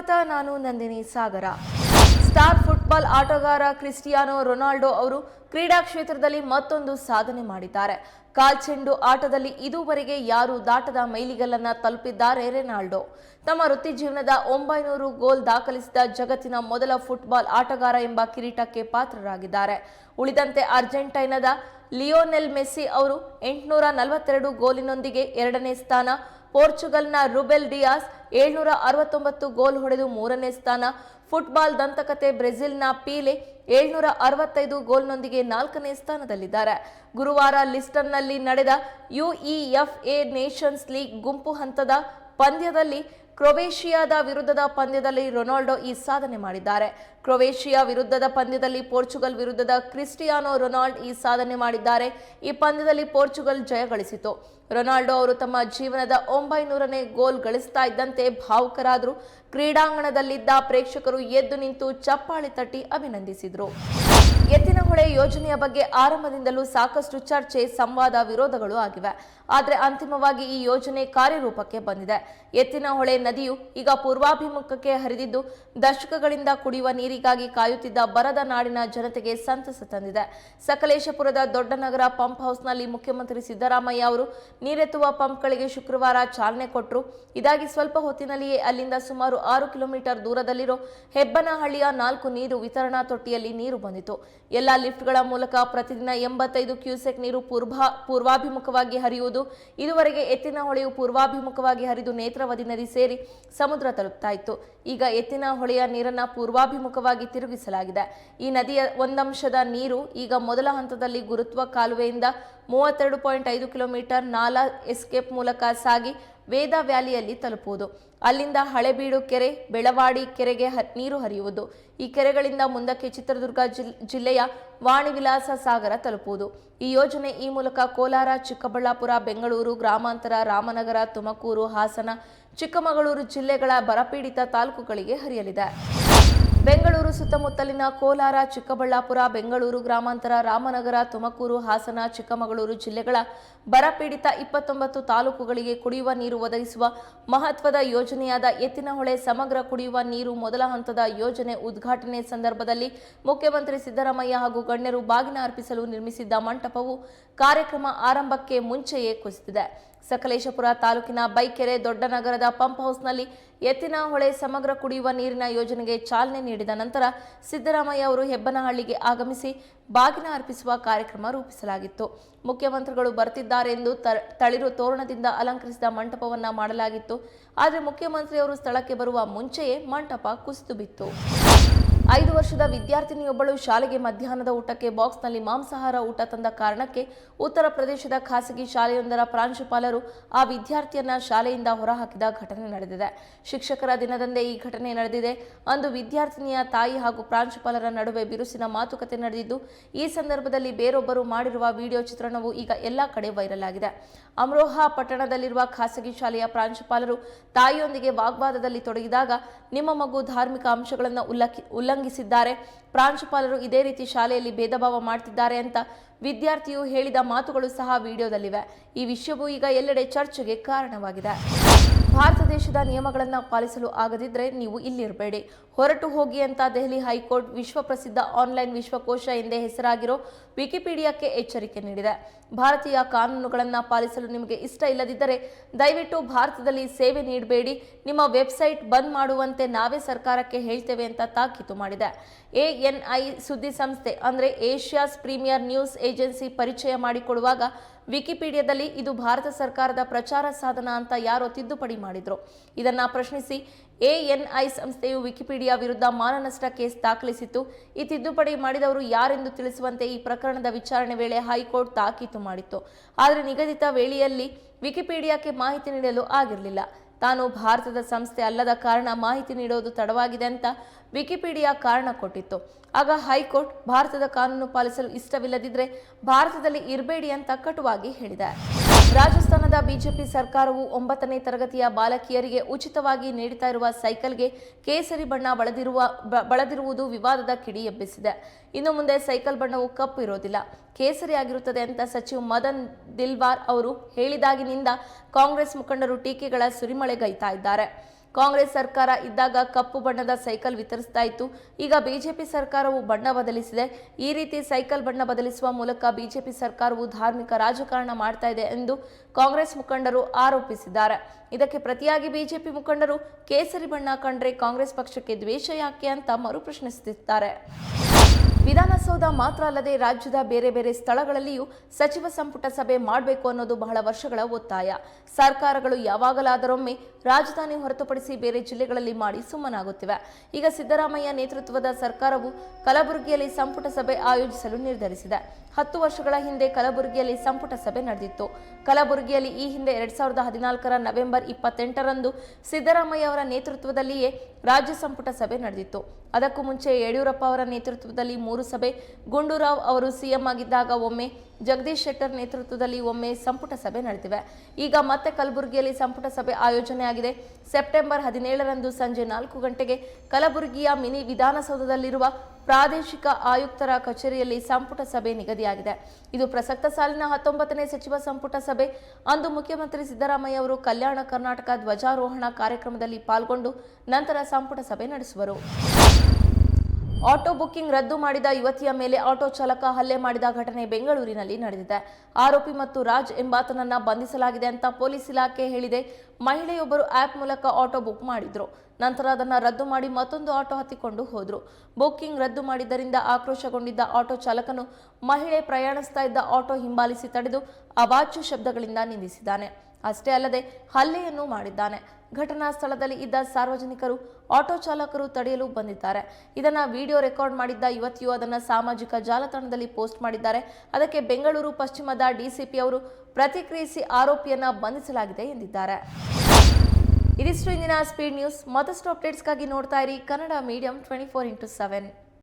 ಸ್ವಾಗತ, ನಾನು Nandini Sagar. Star football ಆಟಗಾರ ಕ್ರಿಸ್ಟಿಯಾನೋ ರೊನಾಲ್ಡೋ ಅವರು ಕ್ರೀಡಾ ಕ್ಷೇತ್ರದಲ್ಲಿ ಮತ್ತೊಂದು ಸಾಧನೆ ಮಾಡಿದ್ದಾರೆ. ಕಾಲ್ಚೆಂಡು ಆಟದಲ್ಲಿ ಇದುವರೆಗೆ ಯಾರು ದಾಟದ ಮೈಲಿಗಲ್ಲನ್ನ ತಲುಪಿದ್ದಾರೆ ರೆನಾಲ್ಡೋ. ತಮ್ಮ ವೃತ್ತಿ ಜೀವನದ ಒಂಬೈನೂರು ಗೋಲ್ ದಾಖಲಿಸಿದ ಜಗತ್ತಿನ ಮೊದಲ ಫುಟ್ಬಾಲ್ ಆಟಗಾರ ಎಂಬ ಕಿರೀಟಕ್ಕೆ ಪಾತ್ರರಾಗಿದ್ದಾರೆ. ಉಳಿದಂತೆ ಅರ್ಜೆಂಟೈನಾದ ಲಿಯೋನೆಲ್ ಮೆಸ್ಸಿ ಅವರು ಎಂಟುನೂರ ನಲವತ್ತೆರಡು ಗೋಲಿನೊಂದಿಗೆ ಎರಡನೇ ಸ್ಥಾನ, ಪೋರ್ಚುಗಲ್ನ ರುಬೆಲ್ ಡಿಯಾಸ್ ಏಳ್ನೂರ ಅರವತ್ತೊಂಬತ್ತು ಗೋಲ್ ಹೊಡೆದು ಮೂರನೇ ಸ್ಥಾನ. ಫುಟ್ಬಾಲ್ ದಂತಕತೆ ಬ್ರೆಜಿಲ್ನ ಪೀಲೆ ಏಳ್ನೂರ ಅರವತ್ತೈದು ಗೋಲ್ನೊಂದಿಗೆ ನಾಲ್ಕನೇ ಸ್ಥಾನದಲ್ಲಿದ್ದಾರೆ. ಗುರುವಾರ ಲಿಸ್ಟನ್ನಲ್ಲಿ ನಡೆದ ಯುಇಎಫ್ಎ ನೇಷನ್ಸ್ ಲೀಗ್ ಗುಂಪು ಹಂತದ ಪಂದ್ಯದಲ್ಲಿ ಕ್ರೊವೇಷಿಯಾದ ವಿರುದ್ಧದ ಪಂದ್ಯದಲ್ಲಿ ರೊನಾಲ್ಡೊ ಈ ಸಾಧನೆ ಮಾಡಿದ್ದಾರೆ. ಕ್ರೊವೇಷಿಯಾ ವಿರುದ್ಧದ ಪಂದ್ಯದಲ್ಲಿ ಪೋರ್ಚುಗಲ್ ವಿರುದ್ಧದ ಕ್ರಿಸ್ಟಿಯಾನೋ ರೊನಾಲ್ಡ್ ಈ ಸಾಧನೆ ಮಾಡಿದ್ದಾರೆ. ಈ ಪಂದ್ಯದಲ್ಲಿ ಪೋರ್ಚುಗಲ್ ಜಯ ಗಳಿಸಿತು. ರೊನಾಲ್ಡೋ ಅವರು ತಮ್ಮ ಜೀವನದ ಒಂಬೈನೂರನೇ ಗೋಲ್ ಗಳಿಸ್ತಾ ಇದ್ದಂತೆ ಭಾವುಕರಾದರು. ಕ್ರೀಡಾಂಗಣದಲ್ಲಿದ್ದ ಪ್ರೇಕ್ಷಕರು ಎದ್ದು ನಿಂತು ಚಪ್ಪಾಳೆ ತಟ್ಟಿ ಅಭಿನಂದಿಸಿದರು. ಎತ್ತಿನಹೊಳೆ ಯೋಜನೆಯ ಬಗ್ಗೆ ಆರಂಭದಿಂದಲೂ ಸಾಕಷ್ಟು ಚರ್ಚೆ, ಸಂವಾದ, ವಿರೋಧಗಳು ಆಗಿವೆ. ಆದರೆ ಅಂತಿಮವಾಗಿ ಈ ಯೋಜನೆ ಕಾರ್ಯರೂಪಕ್ಕೆ ಬಂದಿದೆ. ಎತ್ತಿನಹೊಳೆ ನದಿಯು ಈಗ ಪೂರ್ವಾಭಿಮುಖಕ್ಕೆ ಹರಿದಿದ್ದು, ದಶಕಗಳಿಂದ ಕುಡಿಯುವ ನೀರಿಗಾಗಿ ಕಾಯುತ್ತಿದ್ದ ಬರದ ನಾಡಿನ ಜನತೆಗೆ ಸಂತಸ ತಂದಿದೆ. ಸಕಲೇಶಪುರದ ದೊಡ್ಡ ನಗರ ಪಂಪ್ ಹೌಸ್ನಲ್ಲಿ ಮುಖ್ಯಮಂತ್ರಿ ಸಿದ್ದರಾಮಯ್ಯ ಅವರು ನೀರೆತ್ತುವ ಪಂಪ್ಗಳಿಗೆ ಶುಕ್ರವಾರ ಚಾಲನೆ ಕೊಟ್ಟರು ಇದಾಗಿ ಸ್ವಲ್ಪ ಹೊತ್ತಿನಲ್ಲಿಯೇ ಅಲ್ಲಿಂದ ಸುಮಾರು ಆರು ಕಿಲೋಮೀಟರ್ ದೂರದಲ್ಲಿರೋ ಹೆಬ್ಬನಹಳ್ಳಿಯ ನಾಲ್ಕು ನೀರು ವಿತರಣಾ ತೊಟ್ಟಿಯಲ್ಲಿ ನೀರು ಬಂದಿತು ಎಲ್ಲ ಲಿಫ್ಟ್ಗಳ ಮೂಲಕ ಪ್ರತಿದಿನ ಎಂಬತ್ತೈದು ಕ್ಯೂಸೆಕ್ ನೀರು ಪೂರ್ವ ಪೂರ್ವಾಭಿಮುಖವಾಗಿ ಹರಿಯುವುದು, ಇದುವರೆಗೆ ಎತ್ತಿನ ಹೊಳೆಯು ಪೂರ್ವಾಭಿಮುಖವಾಗಿ ಹರಿದು ನೇತ್ರಾವತಿ ನದಿ ಸೇರಿ ಸಮುದ್ರ ತಲುಪ್ತಾ ಇತ್ತು ಈಗ ಎತ್ತಿನ ಹೊಳೆಯ ನೀರನ್ನು ಪೂರ್ವಾಭಿಮುಖವಾಗಿ ತಿರುಗಿಸಲಾಗಿದೆ. ಈ ನದಿಯ ಒಂದಂಶದ ನೀರು ಈಗ ಮೊದಲ ಹಂತದಲ್ಲಿ ಗುರುತ್ವ ಕಾಲುವೆಯಿಂದ ಮೂವತ್ತೆರಡು ಪಾಯಿಂಟ್ ಐದು ಕಿಲೋಮೀಟರ್ ನಾಲಾ ಎಸ್ಕೇಪ್ ಮೂಲಕ ಸಾಗಿ ವೇದ ವ್ಯಾಲಿಯಲ್ಲಿ ತಲುಪುವುದು. ಅಲ್ಲಿಂದ ಹಳೆಬೀಡು ಕೆರೆ, ಬೆಳವಾಡಿ ಕೆರೆಗೆ ನೀರು ಹರಿಯುವುದು. ಈ ಕೆರೆಗಳಿಂದ ಮುಂದಕ್ಕೆ ಚಿತ್ರದುರ್ಗ ಜಿಲ್- ಜಿಲ್ಲೆಯ ವಾಣಿವಿಲಾಸ ಸಾಗರ ತಲುಪುವುದು. ಈ ಯೋಜನೆ ಈ ಮೂಲಕ ಕೋಲಾರ, ಚಿಕ್ಕಬಳ್ಳಾಪುರ, ಬೆಂಗಳೂರು, ಗ್ರಾಮಾಂತರ, ರಾಮನಗರ, ತುಮಕೂರು, ಹಾಸನ, ಚಿಕ್ಕಮಗಳೂರು ಜಿಲ್ಲೆಗಳ ಬರಪೀಡಿತ ತಾಲೂಕುಗಳಿಗೆ ಹರಿಯಲಿದೆ. ಬೆಂಗಳೂರು ಸುತ್ತಮುತ್ತಲಿನ ಕೋಲಾರ, ಚಿಕ್ಕಬಳ್ಳಾಪುರ, ಬೆಂಗಳೂರು ಗ್ರಾಮಾಂತರ, ರಾಮನಗರ, ತುಮಕೂರು, ಹಾಸನ, ಚಿಕ್ಕಮಗಳೂರು ಜಿಲ್ಲೆಗಳ ಬರಪೀಡಿತ ಇಪ್ಪತ್ತೊಂಬತ್ತು ತಾಲೂಕುಗಳಿಗೆ ಕುಡಿಯುವ ನೀರು ಒದಗಿಸುವ ಮಹತ್ವದ ಯೋಜನೆಯಾದ ಎತ್ತಿನಹೊಳೆ ಸಮಗ್ರ ಕುಡಿಯುವ ನೀರು ಮೊದಲ ಹಂತದ ಯೋಜನೆ ಉದ್ಘಾಟನೆ ಸಂದರ್ಭದಲ್ಲಿ ಮುಖ್ಯಮಂತ್ರಿ ಸಿದ್ದರಾಮಯ್ಯ ಹಾಗೂ ಗಣ್ಯರು ಬಾಗಿನ ಅರ್ಪಿಸಲು ನಿರ್ಮಿಸಿದ್ದ ಮಂಟಪವು ಕಾರ್ಯಕ್ರಮ ಆರಂಭಕ್ಕೆ ಮುಂಚೆಯೇ ಕುಸಿದಿದೆ. ಸಕಲೇಶಪುರ ತಾಲೂಕಿನ ಬೈಕೆರೆ ದೊಡ್ಡ ನಗರದ ಪಂಪ್ ಹೌಸ್ನಲ್ಲಿ ಎತ್ತಿನ ಹೊಳೆ ಸಮಗ್ರ ಕುಡಿಯುವ ನೀರಿನ ಯೋಜನೆಗೆ ಚಾಲನೆ ನೀಡಿದ ನಂತರ ಸಿದ್ದರಾಮಯ್ಯ ಅವರು ಹೆಬ್ಬನಹಳ್ಳಿಗೆ ಆಗಮಿಸಿ ಬಾಗಿನ ಅರ್ಪಿಸುವ ಕಾರ್ಯಕ್ರಮ ರೂಪಿಸಲಾಗಿತ್ತು. ಮುಖ್ಯಮಂತ್ರಿಗಳು ಬರ್ತಿದ್ದಾರೆ ಎಂದು ತ- ತಳಿರು ತೋರಣದಿಂದ ಅಲಂಕರಿಸಿದ ಮಂಟಪವನ್ನ ಮಾಡಲಾಗಿತ್ತು. ಆದರೆ ಮುಖ್ಯಮಂತ್ರಿಯವರು ಸ್ಥಳಕ್ಕೆ ಬರುವ ಮುಂಚೆಯೇ ಮಂಟಪ ಕುಸಿದು ಬಿತ್ತು. ಐದು ವರ್ಷದ ವಿದ್ಯಾರ್ಥಿನಿಯೊಬ್ಬಳು ಶಾಲೆಗೆ ಮಧ್ಯಾಹ್ನದ ಊಟಕ್ಕೆ ಬಾಕ್ಸ್ನಲ್ಲಿ ಮಾಂಸಾಹಾರ ಊಟ ತಂದ ಕಾರಣಕ್ಕೆ ಉತ್ತರ ಪ್ರದೇಶದ ಖಾಸಗಿ ಶಾಲೆಯೊಂದರ ಪ್ರಾಂಶುಪಾಲರು ಆ ವಿದ್ಯಾರ್ಥಿಯನ್ನ ಶಾಲೆಯಿಂದ ಹೊರಹಾಕಿದ ಘಟನೆ ನಡೆದಿದೆ. ಶಿಕ್ಷಕರ ದಿನದಂದೇ ಈ ಘಟನೆ ನಡೆದಿದೆ. ಅಂದು ವಿದ್ಯಾರ್ಥಿನಿಯ ತಾಯಿ ಹಾಗೂ ಪ್ರಾಂಶುಪಾಲರ ನಡುವೆ ಬಿರುಸಿನ ಮಾತುಕತೆ ನಡೆದಿದ್ದು, ಈ ಸಂದರ್ಭದಲ್ಲಿ ಬೇರೊಬ್ಬರು ಮಾಡಿರುವ ವಿಡಿಯೋ ಚಿತ್ರಣವು ಈಗ ಎಲ್ಲಾ ಕಡೆ ವೈರಲ್ ಆಗಿದೆ. ಅಮ್ರೋಹಾ ಪಟ್ಟಣದಲ್ಲಿರುವ ಖಾಸಗಿ ಶಾಲೆಯ ಪ್ರಾಂಶುಪಾಲರು ತಾಯಿಯೊಂದಿಗೆ ವಾಗ್ವಾದದಲ್ಲಿ ತೊಡಗಿದಾಗ ನಿಮ್ಮ ಮಗು ಧಾರ್ಮಿಕ ಅಂಶಗಳನ್ನು ಉಲ್ಲಖಿ ಉಲ್ಲಂಘಿಸಿದ್ದಾರೆ ಪ್ರಾಂಶುಪಾಲರು ಇದೇ ರೀತಿ ಶಾಲೆಯಲ್ಲಿ ಭೇದ ಭಾವ ಮಾಡ್ತಿದ್ದಾರೆ ಅಂತ ವಿದ್ಯಾರ್ಥಿಯು ಹೇಳಿದ ಮಾತುಗಳು ಸಹ ವಿಡಿಯೋದಲ್ಲಿವೆ. ಈ ವಿಷಯವು ಈಗ ಎಲ್ಲೆಡೆ ಚರ್ಚೆಗೆ ಕಾರಣವಾಗಿದೆ. ಭಾರತ ದೇಶದ ನಿಯಮಗಳನ್ನು ಪಾಲಿಸಲು ಆಗದಿದ್ದರೆ ನೀವು ಇಲ್ಲಿರಬೇಡಿ. ಹೊರಟು ಹೋಗಿ ಅಂತ ದೆಹಲಿ ಹೈಕೋರ್ಟ್ ವಿಶ್ವಪ್ರಸಿದ್ಧ ಆನ್ಲೈನ್ ವಿಶ್ವಕೋಶ ಎಂದೇ ಹೆಸರಾಗಿರೋ ವಿಕಿಪೀಡಿಯಾಕ್ಕೆ ಎಚ್ಚರಿಕೆ ನೀಡಿದೆ. ಭಾರತೀಯ ಕಾನೂನುಗಳನ್ನು ಪಾಲಿಸಲು ನಿಮಗೆ ಇಷ್ಟ ಇಲ್ಲದಿದ್ದರೆ ದಯವಿಟ್ಟು ಭಾರತದಲ್ಲಿ ಸೇವೆ ನೀಡಬೇಡಿ. ನಿಮ್ಮ ವೆಬ್ಸೈಟ್ ಬಂದ್ ಮಾಡುವಂತೆ ನಾವೇ ಸರ್ಕಾರಕ್ಕೆ ಹೇಳ್ತೇವೆ ಅಂತ ತಾಕೀತು ಮಾಡಿದೆ. ಎಎನ್ಐ ಸುದ್ದಿ ಸಂಸ್ಥೆ ಅಂದರೆ ಏಷ್ಯಾಸ್ ಪ್ರೀಮಿಯರ್ ನ್ಯೂಸ್ ಏಜೆನ್ಸಿ ಪರಿಚಯ ಮಾಡಿಕೊಡುವಾಗ ವಿಕಿಪೀಡಿಯಾದಲ್ಲಿ ಇದು ಭಾರತ ಸರ್ಕಾರದ ಪ್ರಚಾರ ಸಾಧನ ಅಂತ ಯಾರೋ ತಿದ್ದುಪಡಿ ಮಾಡಿದ್ರು. ಇದನ್ನ ಪ್ರಶ್ನಿಸಿ ಎಎನ್ಐ ಸಂಸ್ಥೆಯು ವಿಕಿಪೀಡಿಯಾ ವಿರುದ್ಧ ಮಾನನಷ್ಟ ಕೇಸ್ ದಾಖಲಿಸಿತ್ತು. ಈ ತಿದ್ದುಪಡಿ ಮಾಡಿದವರು ಯಾರೆಂದು ತಿಳಿಸುವಂತೆ ಈ ಪ್ರಕರಣದ ವಿಚಾರಣೆ ವೇಳೆ ಹೈಕೋರ್ಟ್ ತಾಕೀತು ಮಾಡಿತ್ತು. ಆದರೆ ನಿಗದಿತ ವೇಳೆಯಲ್ಲಿ ವಿಕಿಪೀಡಿಯಾಕ್ಕೆ ಮಾಹಿತಿ ನೀಡಲು ಆಗಿರಲಿಲ್ಲ. ತಾನು ಭಾರತದ ಸಂಸ್ಥೆ ಅಲ್ಲದ ಕಾರಣ ಮಾಹಿತಿ ನೀಡೋದು ತಡವಾಗಿದೆ ಅಂತ ವಿಕಿಪೀಡಿಯಾ ಕಾರಣ ಕೊಟ್ಟಿತ್ತು. ಆಗ ಹೈಕೋರ್ಟ್ ಭಾರತದ ಕಾನೂನು ಪಾಲಿಸಲು ಇಷ್ಟವಿಲ್ಲದಿದ್ದರೆ ಭಾರತದಲ್ಲಿ ಇರಬೇಡಿ ಅಂತ ಕಟುವಾಗಿ ಹೇಳಿದೆ. ರಾಜಸ್ಥಾನದ ಬಿಜೆಪಿ ಸರ್ಕಾರವು ಒಂಬತ್ತನೇ ತರಗತಿಯ ಬಾಲಕಿಯರಿಗೆ ಉಚಿತವಾಗಿ ನೀಡುತ್ತಾ ಇರುವ ಸೈಕಲ್ಗೆ ಕೇಸರಿ ಬಣ್ಣ ಬಳದಿರುವ ಬಳದಿರುವುದು ವಿವಾದದ ಕಿಡಿ ಎಬ್ಬಿಸಿದೆ. ಇನ್ನು ಮುಂದೆ ಸೈಕಲ್ ಬಣ್ಣವು ಕಪ್ಪು ಇರೋದಿಲ್ಲ. ಕೇಸರಿ ಆಗಿರುತ್ತದೆ ಅಂತ ಸಚಿವ ಮದನ್ ದಿಲ್ವಾರ್ ಅವರು ಹೇಳಿದಾಗಿನಿಂದ ಕಾಂಗ್ರೆಸ್ ಮುಖಂಡರು ಟೀಕೆಗಳ ಸುರಿಮಳೆಗೈತಾ ಇದ್ದಾರೆ. ಕಾಂಗ್ರೆಸ್ ಸರ್ಕಾರ ಇದ್ದಾಗ ಕಪ್ಪು ಬಣ್ಣದ ಸೈಕಲ್ ವಿತರಿಸ್ತಾ ಇತ್ತು. ಈಗ ಬಿಜೆಪಿ ಸರ್ಕಾರವು ಬಣ್ಣ ಬದಲಿಸಿದೆ. ಈ ರೀತಿ ಸೈಕಲ್ ಬಣ್ಣ ಬದಲಿಸುವ ಮೂಲಕ ಬಿಜೆಪಿ ಸರ್ಕಾರವು ಧಾರ್ಮಿಕ ರಾಜಕಾರಣ ಮಾಡ್ತಾ ಇದೆ ಎಂದು ಕಾಂಗ್ರೆಸ್ ಮುಖಂಡರು ಆರೋಪಿಸಿದ್ದಾರೆ. ಇದಕ್ಕೆ ಪ್ರತಿಯಾಗಿ ಬಿಜೆಪಿ ಮುಖಂಡರು ಕೇಸರಿ ಬಣ್ಣ ಕಂಡ್ರೆ ಕಾಂಗ್ರೆಸ್ ಪಕ್ಷಕ್ಕೆ ದ್ವೇಷ ಯಾಕೆ ಅಂತ ಮರುಪ್ರಶ್ನಿಸುತ್ತಿದ್ದಾರೆ. ವಿಧಾನಸೌಧ ಮಾತ್ರ ಅಲ್ಲದೆ ರಾಜ್ಯದ ಬೇರೆ ಬೇರೆ ಸ್ಥಳಗಳಲ್ಲಿಯೂ ಸಚಿವ ಸಂಪುಟ ಸಭೆ ಮಾಡಬೇಕು ಅನ್ನೋದು ಬಹಳ ವರ್ಷಗಳ ಒತ್ತಾಯ. ಸರ್ಕಾರಗಳು ಯಾವಾಗಲಾದರೊಮ್ಮೆ ರಾಜಧಾನಿ ಹೊರತುಪಡಿಸಿ ಬೇರೆ ಜಿಲ್ಲೆಗಳಲ್ಲಿ ಮಾಡಿ ಸುಮ್ಮನಾಗುತ್ತಿವೆ. ಈಗ ಸಿದ್ದರಾಮಯ್ಯ ನೇತೃತ್ವದ ಸರ್ಕಾರವು ಕಲಬುರಗಿಯಲ್ಲಿ ಸಂಪುಟ ಸಭೆ ಆಯೋಜಿಸಲು ನಿರ್ಧರಿಸಿದೆ. ಹತ್ತು ವರ್ಷಗಳ ಹಿಂದೆ ಕಲಬುರಗಿಯಲ್ಲಿ ಸಂಪುಟ ಸಭೆ ನಡೆದಿತ್ತು. ಕಲಬುರಗಿಯಲ್ಲಿ ಈ ಹಿಂದೆ ಎರಡ್ ಸಾವಿರದ ಹದಿನಾಲ್ಕರ ನವೆಂಬರ್ ಇಪ್ಪತ್ತೆಂಟರಂದು ಸಿದ್ದರಾಮಯ್ಯ ಅವರ ನೇತೃತ್ವದಲ್ಲಿಯೇ ರಾಜ್ಯ ಸಂಪುಟ ಸಭೆ ನಡೆದಿತ್ತು. ಅದಕ್ಕೂ ಮುಂಚೆ ಯಡಿಯೂರಪ್ಪ ಅವರ ನೇತೃತ್ವದಲ್ಲಿ ಮೂರು ಸಭೆ. ಗುಂಡೂರಾವ್ ಅವರು ಸಿಎಂ ಆಗಿದ್ದಾಗ ಒಮ್ಮೆ ಜಗದೀಶ್ ಶೆಟ್ಟರ್ ನೇತೃತ್ವದಲ್ಲಿ ಒಮ್ಮೆ ಸಂಪುಟ ಸಭೆ ನಡೆದಿವೆ. ಈಗ ಮತ್ತೆ ಕಲಬುರಗಿಯಲ್ಲಿ ಸಂಪುಟ ಸಭೆ ಆಯೋಜನೆಯಾಗಿದೆ. ಸೆಪ್ಟೆಂಬರ್ ಹದಿನೇಳರಂದು ಸಂಜೆ ನಾಲ್ಕು ಗಂಟೆಗೆ ಕಲಬುರಗಿಯ ಮಿನಿ ವಿಧಾನಸೌಧದಲ್ಲಿರುವ ಪ್ರಾದೇಶಿಕ ಆಯುಕ್ತರ ಕಚೇರಿಯಲ್ಲಿ ಸಂಪುಟ ಸಭೆ ನಿಗದಿಯಾಗಿದೆ. ಇದು ಪ್ರಸಕ್ತ ಸಾಲಿನ ಹತ್ತೊಂಬತ್ತನೇ ಸಚಿವ ಸಂಪುಟ ಸಭೆ. ಅಂದು ಮುಖ್ಯಮಂತ್ರಿ ಸಿದ್ದರಾಮಯ್ಯ ಅವರು ಕಲ್ಯಾಣ ಕರ್ನಾಟಕ ಧ್ವಜಾರೋಹಣ ಕಾರ್ಯಕ್ರಮದಲ್ಲಿ ಪಾಲ್ಗೊಂಡು ನಂತರ ಸಂಪುಟ ಸಭೆ ನಡೆಸುವರು. ಆಟೋ ಬುಕ್ಕಿಂಗ್ ರದ್ದು ಮಾಡಿದ ಯುವತಿಯ ಮೇಲೆ ಆಟೋ ಚಾಲಕ ಹಲ್ಲೆ ಮಾಡಿದ ಘಟನೆ ಬೆಂಗಳೂರಿನಲ್ಲಿ ನಡೆದಿದೆ. ಆರೋಪಿ ಮತ್ತು ರಾಜ್ ಎಂಬಾತನನ್ನ ಬಂಧಿಸಲಾಗಿದೆ ಅಂತ ಪೊಲೀಸ್ ಇಲಾಖೆ ಹೇಳಿದೆ. ಮಹಿಳೆಯೊಬ್ಬರು ಆಪ್ ಮೂಲಕ ಆಟೋ ಬುಕ್ ಮಾಡಿದ್ರು. ನಂತರ ಅದನ್ನ ರದ್ದು ಮಾಡಿ ಮತ್ತೊಂದು ಆಟೋ ಹತ್ತಿಕೊಂಡು ಹೋದ್ರು. ಬುಕ್ಕಿಂಗ್ ರದ್ದು ಮಾಡಿದ್ದರಿಂದ ಆಕ್ರೋಶಗೊಂಡಿದ್ದ ಆಟೋ ಚಾಲಕನು ಮಹಿಳೆ ಪ್ರಯಾಣಿಸ್ತಾ ಇದ್ದ ಆಟೋ ಹಿಂಬಾಲಿಸಿ ತಡೆದು ಅವಾಚ್ಯ ಶಬ್ದಗಳಿಂದ ನಿಂದಿಸಿದ್ದಾನೆ. ಅಷ್ಟೇ ಅಲ್ಲದೆ ಹಲ್ಲೆಯನ್ನು ಮಾಡಿದ್ದಾನೆ. ಘಟನಾ ಸ್ಥಳದಲ್ಲಿ ಇದ್ದ ಸಾರ್ವಜನಿಕರು, ಆಟೋ ಚಾಲಕರು ತಡೆಯಲು ಬಂದಿದ್ದಾರೆ. ಇದನ್ನ ವಿಡಿಯೋ ರೆಕಾರ್ಡ್ ಮಾಡಿದ್ದ ಯುವತಿಯು ಅದನ್ನ ಸಾಮಾಜಿಕ ಜಾಲತಾಣದಲ್ಲಿ ಪೋಸ್ಟ್ ಮಾಡಿದ್ದಾರೆ. ಅದಕ್ಕೆ ಬೆಂಗಳೂರು ಪಶ್ಚಿಮದ ಡಿಸಿಪಿ ಅವರು ಪ್ರತಿಕ್ರಿಯಿಸಿ ಆರೋಪಿಯನ್ನ ಬಂಧಿಸಲಾಗಿದೆ ಎಂದಿದ್ದಾರೆ. ಇದಿಷ್ಟು ಇಂದಿನ ಸ್ಪೀಡ್ ನ್ಯೂಸ್. ಮತ್ತಷ್ಟು ಅಪ್ಡೇಟ್ಸ್ಗಾಗಿ ನೋಡ್ತಾ ಇರಿ Kannada medium twenty four into seven